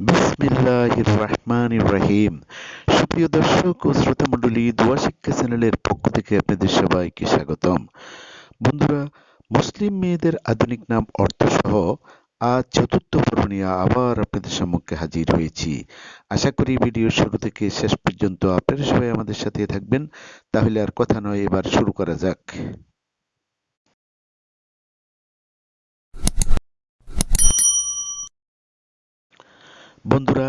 বিসমিল্লাহির রহমানির রহিম সুপ্রিয় দর্শক ও শ্রোতা মণ্ডলী দোয়া শিক্ষা চ্যানেলের পক্ষ থেকে আপনাদের সবাইকে স্বাগতম। বন্ধুরা, মুসলিম মেয়েদের আধুনিক নাম অর্থসহ আজ চতুর্থ পর্ব নিয়ে আবার আপনাদের সম্মুখে হাজির হয়েছি। আশা করি ভিডিও শুরু থেকে শেষ পর্যন্ত আপনারা সবাই আমাদের সাথে থাকবেন। তাহলে আর কথা নয়, এবার শুরু করা যাক। বন্ধুরা,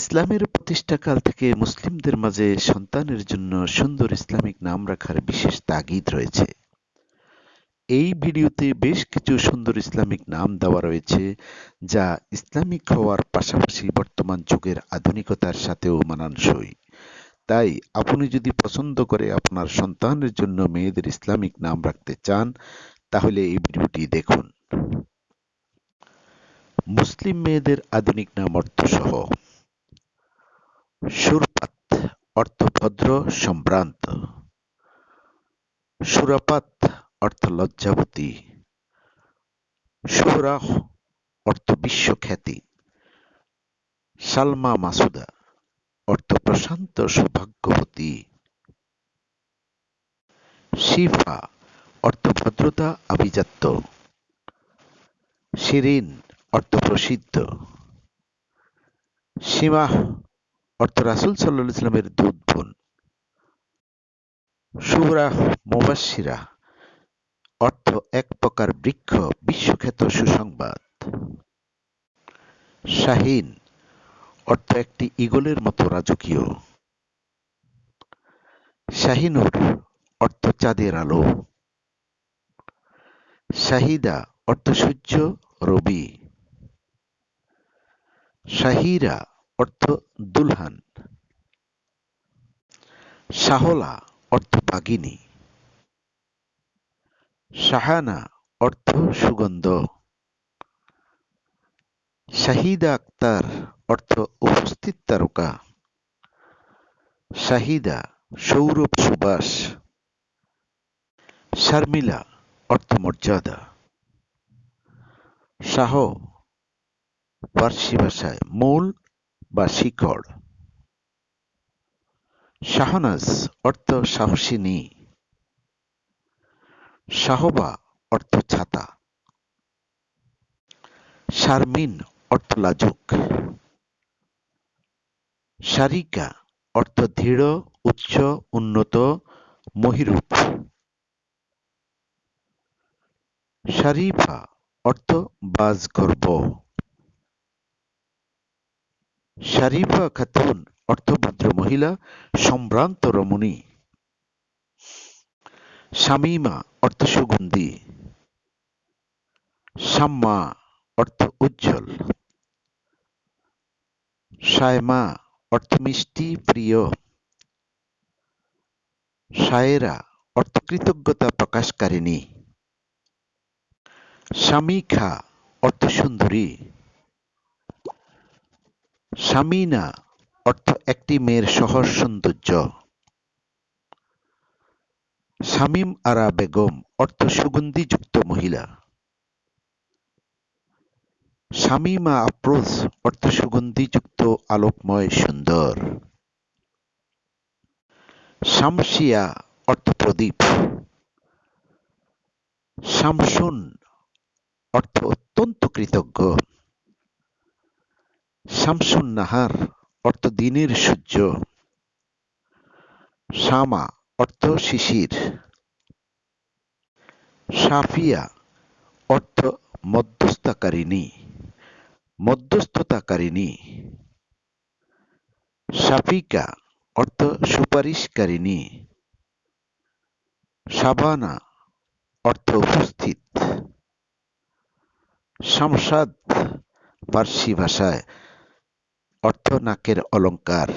ইসলামের প্রতিষ্ঠাকাল থেকে মুসলিমদের মাঝে সন্তানের জন্য সুন্দর ইসলামিক নাম রাখার বিশেষ তাগিদ রয়েছে। এই ভিডিওতে বেশ কিছু সুন্দর ইসলামিক নাম দেওয়া রয়েছে, যা ইসলামিক হওয়ার পাশাপাশি বর্তমান যুগের আধুনিকতার সাথেও মানানসই। তাই আপনি যদি পছন্দ করে আপনার সন্তানের জন্য মেয়েদের ইসলামিক নাম রাখতে চান, তাহলে এই ভিডিওটি দেখুন। মুসলিম মেয়েদের আধুনিক নাম অর্থসহ। সুরপাত অর্থ ভদ্র সম্ভ্রান্ত। সুরাপাত, অর্থ লজ্জাবতী। সুহরাহ অর্থ বিশ্বখ্যাতি। সালমা মাসুদা, অর্থ প্রশান্ত সৌভাগ্যবতী। শিফা অর্থ ভদ্রতা আভিজাত্য। শিরিন অর্থ প্রসিদ্ধ সীমাহ অর্থ রাসুল সাল্লাহ ইসলামের দুধ বোন। সুরাহ মুবাসিরা অর্থ এক প্রকার বৃক্ষ, বিশ্বখ্যাত সুসংবাদ। শাহীন, অর্থ একটি ইগলের মতো রাজকীয়। শাহিনুর, অর্থ চাঁদের আলো। শাহিদা, অর্থ সূর্য, রবি। শাহিরা অর্থ দুলহান। শাহলা অর্থ বাগিনী। শাহানা অর্থ সুগন্ধ। শাহিদা আক্তার অর্থ উপস্থিত তারকা। শাহিদা সৌরভ সুবাস শারমিলা অর্থ মর্যাদা। শাহ পার্সি ভাষায় মূল বা শিকড় শাহনাজ অর্থ সাহসিনী শাহবা অর্থ ছাতা। শারমিন অর্থ লাজুক। শারিকা অর্থ দৃঢ়, উচ্চ, উন্নত, মহিরূপ। শারিফা অর্থ বাজ বাজগর্ব। শারিফা খাতুন অর্থ ভদ্র মহিলা, সম্ভ্রান্ত রমণী। শামিমা অর্থ সুগন্ধি। শাম্মা অর্থ উজ্জ্বল। সায়মা অর্থ মিষ্টি, প্রিয়। সায়েরা অর্থ কৃতজ্ঞতা প্রকাশকারিণী। স্বামীখা অর্থ সুন্দরী। স্বামীনা অর্থ একটি মেয়ের সহজ সৌন্দর্য। শামীম আরা বেগম অর্থ সুগন্ধিযুক্ত মহিলা। শামীমা আফরোজ অর্থ সুগন্ধিযুক্ত, আলোকময়, সুন্দর। শামসিয়া অর্থ প্রদীপ। শামসুন অর্থ অত্যন্ত কৃতজ্ঞ। শামসুন নাহার অর্থ দিনের সূর্য। শামা অর্থ শিশির। সাফিয়া অর্থ মধ্যস্থতাকারিণী। মধ্যস্থতাকারিণী। সাফিকা অর্থ সুপারিশকারিণী। সাবানা অর্থ উপস্থিত। শামসাদ পার্সি ভাষায় অর্থ নাকের অলঙ্কার।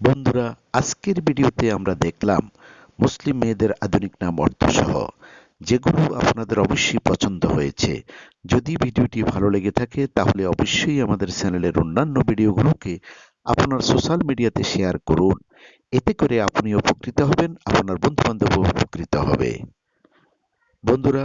বন্ধুরা, আজকের ভিডিওতে আমরা দেখলাম মুসলিম মেয়েদের আধুনিক নাম অর্থসহ, যেগুলো আপনাদের অবশ্যই পছন্দ হয়েছে। যদি ভিডিওটি ভালো লেগে থাকে, তাহলে অবশ্যই আমাদের চ্যানেলের অন্যান্য ভিডিওগুলোকে আপনার সোশ্যাল মিডিয়াতে শেয়ার করুন। এতে করে আপনি উপকৃত হবেন, আপনার বন্ধু বান্ধব উপকৃত হবে। বন্ধুরা